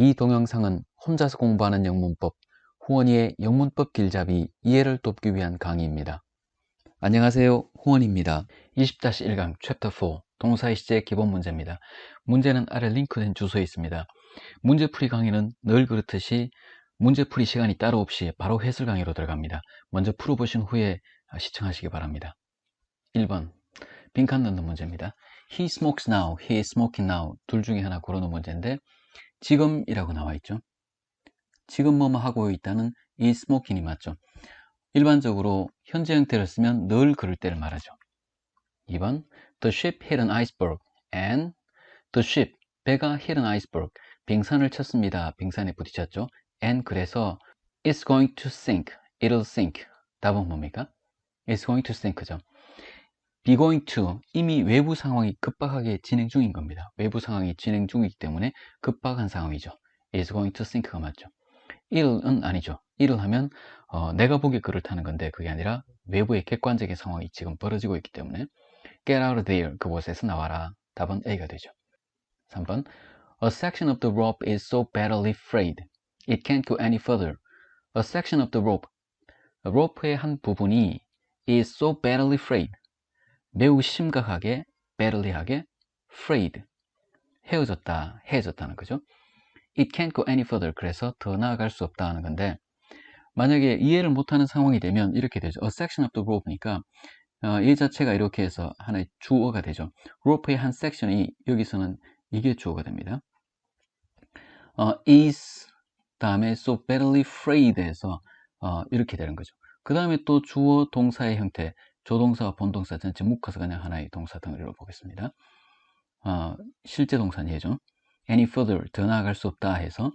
이 동영상은 혼자서 공부하는 영문법, 후원이의 영문법 길잡이 이해를 돕기 위한 강의입니다. 안녕하세요. 후원입니다. 20-1강 챕터 4 동사의 시제 기본 문제입니다. 문제는 아래 링크된 주소에 있습니다. 문제풀이 강의는 늘 그렇듯이 문제풀이 시간이 따로 없이 바로 해설 강의로 들어갑니다. 먼저 풀어보신 후에 시청하시기 바랍니다. 1번 빈칸 넣는 문제입니다. He smokes now, he is smoking now 둘 중에 하나 고르는 문제인데 지금이라고 나와 있죠. 지금 뭐뭐 하고 있다는 이 스모킹이 맞죠. 일반적으로 현재 형태를 쓰면 늘 그럴 때를 말하죠. 2번 The ship hit an iceberg and the ship 배가 hit an iceberg 빙산을 쳤습니다. 빙산에 부딪혔죠. and 그래서 it's going to sink. it'll sink. 답은 뭡니까? it's going to sink죠. Be going to 이미 외부 상황이 급박하게 진행 중인 겁니다. 외부 상황이 진행 중이기 때문에 급박한 상황이죠. is going to sink가 맞죠. it'은 아니죠. it'll 하면 어, 내가 보기에 그렇다는 건데 그게 아니라 외부의 객관적인 상황이 지금 벌어지고 있기 때문에 get out of there 그곳에서 나와라. 답은 A가 되죠. 3번 A section of the rope is so badly frayed it can't go any further. A section of the rope 로프의 한 부분이 is so badly frayed 매우 심각하게 badly하게 frayed 헤어졌다 헤어졌다는 거죠. It can't go any further. 그래서 더 나아갈 수 없다 하는 건데 만약에 이해를 못하는 상황이 되면 이렇게 되죠. A section of the rope니까 어, 이 자체가 이렇게 해서 하나의 주어가 되죠. rope의 한 섹션이 여기서는 이게 주어가 됩니다. 어, is 다음에 so badly frayed에서 어, 이렇게 되는 거죠. 그 다음에 또 주어 동사의 형태 조동사와 본동사 전체 묶어서 그냥 하나의 동사 덩어리로 보겠습니다. 어, 실제 동사는 얘죠. any further 더 나아갈 수 없다 해서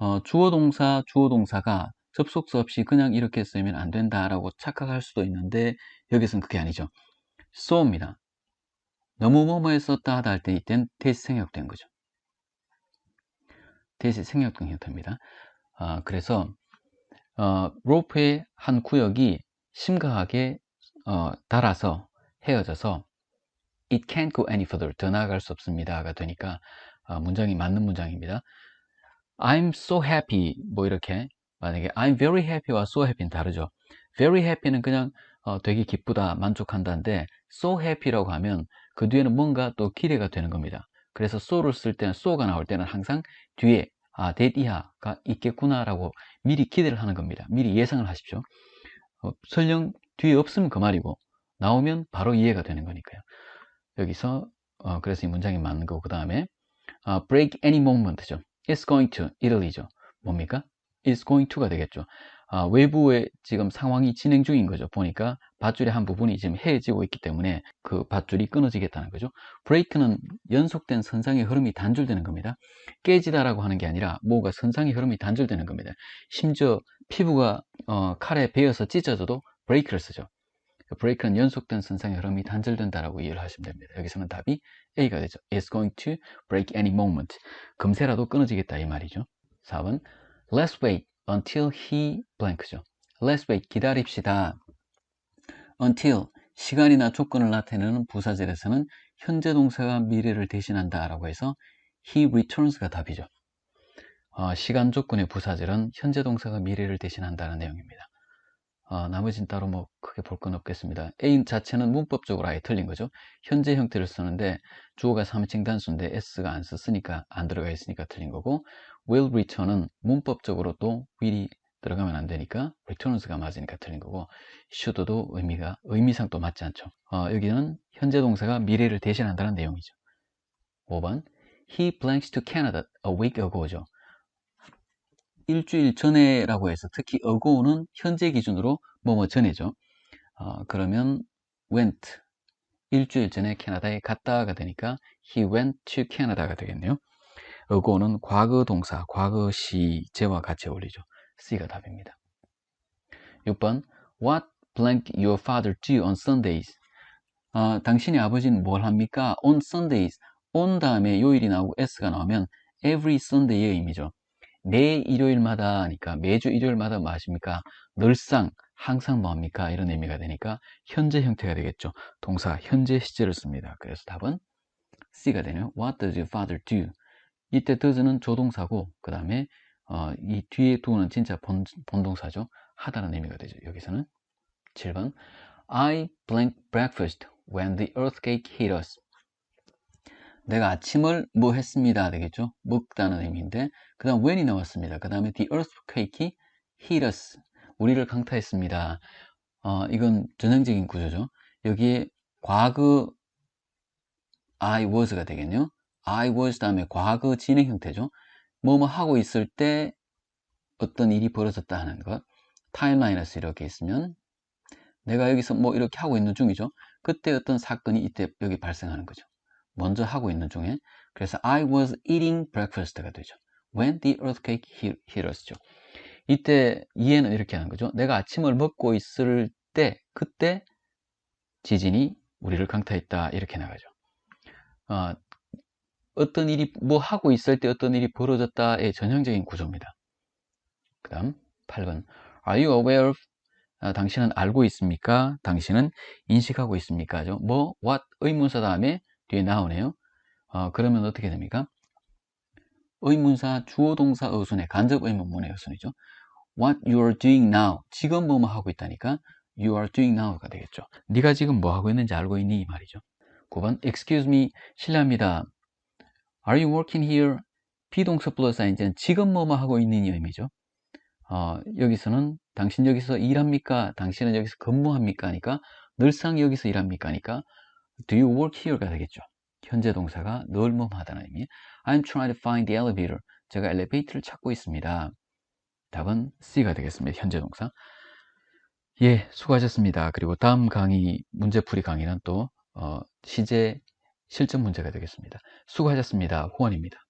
어, 주어 동사 주어 동사가 접속사 없이 그냥 이렇게 쓰면 안 된다라고 착각할 수도 있는데 여기서는 그게 아니죠. so입니다. 너무 뭐뭐에 썼다 하다 할 때 이땐 대시 생략된 거죠. 대시 생략된 형태입니다. 아, 그래서 어, 로프의 한 구역이 심각하게 어, 닳아서 헤어져서 it can't go any further 더 나아갈 수 없습니다가 되니까 어, 문장이 맞는 문장입니다. I'm so happy 뭐 이렇게 만약에 I'm very happy와 so happy는 다르죠. very happy는 그냥 어, 되게 기쁘다 만족한다인데 so happy라고 하면 그 뒤에는 뭔가 또 기대가 되는 겁니다. 그래서 so를 쓸 때는 so가 나올 때는 항상 뒤에 아, that 이하가 있겠구나라고 미리 기대를 하는 겁니다. 미리 예상을 하십시오. 어, 설령 뒤에 없으면 그 말이고 나오면 바로 이해가 되는 거니까요. 여기서 어, 그래서 이 문장이 맞는 거고 그 다음에 어, break any moment죠. it's going to, it'll이죠. 뭡니까? it's going to가 되겠죠. 아, 외부에 지금 상황이 진행 중인 거죠. 보니까 밧줄의 한 부분이 지금 헤어지고 있기 때문에 그 밧줄이 끊어지겠다는 거죠. 브레이크는 연속된 선상의 흐름이 단절되는 겁니다. 깨지다 라고 하는 게 아니라 뭐가 선상의 흐름이 단절되는 겁니다. 심지어 피부가 어, 칼에 베어서 찢어져도 브레이크를 쓰죠. 브레이크는 연속된 선상의 흐름이 단절된다라고 이해를 하시면 됩니다. 여기서는 답이 A가 되죠. It's going to break any moment. 금세라도 끊어지겠다 이 말이죠. 4번 Let's wait until he blank죠. Let's wait 기다립시다. until 시간이나 조건을 나타내는 부사절에서는 현재 동사가 미래를 대신한다 라고 해서 he returns가 답이죠. 어, 시간 조건의 부사절은 현재 동사가 미래를 대신한다는 내용입니다. 어, 나머지는 따로 뭐 크게 볼 건 없겠습니다. A 자체는 문법적으로 아예 틀린 거죠. 현재 형태를 쓰는데 주어가 3인칭 단수인데 S가 안 썼으니까 안 들어가 있으니까 틀린 거고 will return은 문법적으로 또 will이 들어가면 안 되니까 returns가 맞으니까 틀린 거고 should도 의미가 의미상 또 맞지 않죠. 어, 여기는 현재 동사가 미래를 대신한다는 내용이죠. 5번 He blanks to Canada a week ago죠. 일주일 전에라고 해서 특히 ago는 현재 기준으로 뭐뭐 전에죠. 어, 그러면 went 일주일 전에 캐나다에 갔다가 되니까 he went to Canada가 되겠네요. ago는 과거 동사, 과거 시제와 같이 어울리죠. C가 답입니다. 6번 What blank your father do on Sundays? 어, 당신의 아버지는 뭘 합니까? On Sundays. on 다음에 요일이 나오고 s가 나오면 every Sunday의 의미죠. 매 일요일마다 하니까 매주 일요일마다 뭐 하십니까? 늘상 항상 뭐 합니까? 이런 의미가 되니까 현재 형태가 되겠죠. 동사 현재 시제를 씁니다. 그래서 답은 C가 되네요. What does your father do? 이때 does는 조동사고 그 다음에 어, 이 뒤에 do는 진짜 본, 본동사죠. 하다는 의미가 되죠. 여기서는 7번 I blank breakfast when the earthquake hit us. 내가 아침을 뭐 했습니다. 되겠죠? 먹다는 의미인데 그 다음 when이 나왔습니다. 그 다음에 the earthquake이 hit us 우리를 강타했습니다. 어, 이건 전형적인 구조죠. 여기에 과거 I was가 되겠네요. I was 다음에 과거 진행 형태죠. 뭐뭐 하고 있을 때 어떤 일이 벌어졌다 하는 것 타임라인에서 이렇게 있으면 내가 여기서 뭐 이렇게 하고 있는 중이죠. 그때 어떤 사건이 이때 여기 발생하는 거죠 먼저 하고 있는 중에 그래서 I was eating breakfast가 되죠. When the earthquake hit, hit us죠. 이때 이해는 이렇게 하는 거죠. 내가 아침을 먹고 있을 때 그때 지진이 우리를 강타했다 이렇게 나가죠. 어, 어떤 일이 뭐 하고 있을 때 어떤 일이 벌어졌다의 전형적인 구조입니다. 그 다음 8번 Are you aware of 아, 당신은 알고 있습니까? 당신은 인식하고 있습니까? 뭐 what 의문사 다음에 뒤에 나오네요. 어, 그러면 어떻게 됩니까? 의문사 주어 동사 어순의 간접 의문문의 어순이죠. What you are doing now. 지금 뭐 뭐 하고 있다니까 you are doing now가 되겠죠. 네가 지금 뭐 하고 있는지 알고 있니? 이 말이죠. 9번 Excuse me. 실례합니다. Are you working here? 비동사 플러스 이제는 지금 뭐 뭐 하고 있는 의미죠. 어, 여기서는 당신 여기서 일합니까? 당신은 여기서 근무합니까? 하니까 늘상 여기서 일합니까? 하니까 Do you work here가 되겠죠. 현재 동사가 널 몸하다는 의미. I'm trying to find the elevator. 제가 엘리베이터를 찾고 있습니다. 답은 C가 되겠습니다. 현재 동사. 예, 수고하셨습니다. 그리고 다음 강의 문제풀이 강의는 또 어, 시제 실전 문제가 되겠습니다. 수고하셨습니다. 후원입니다.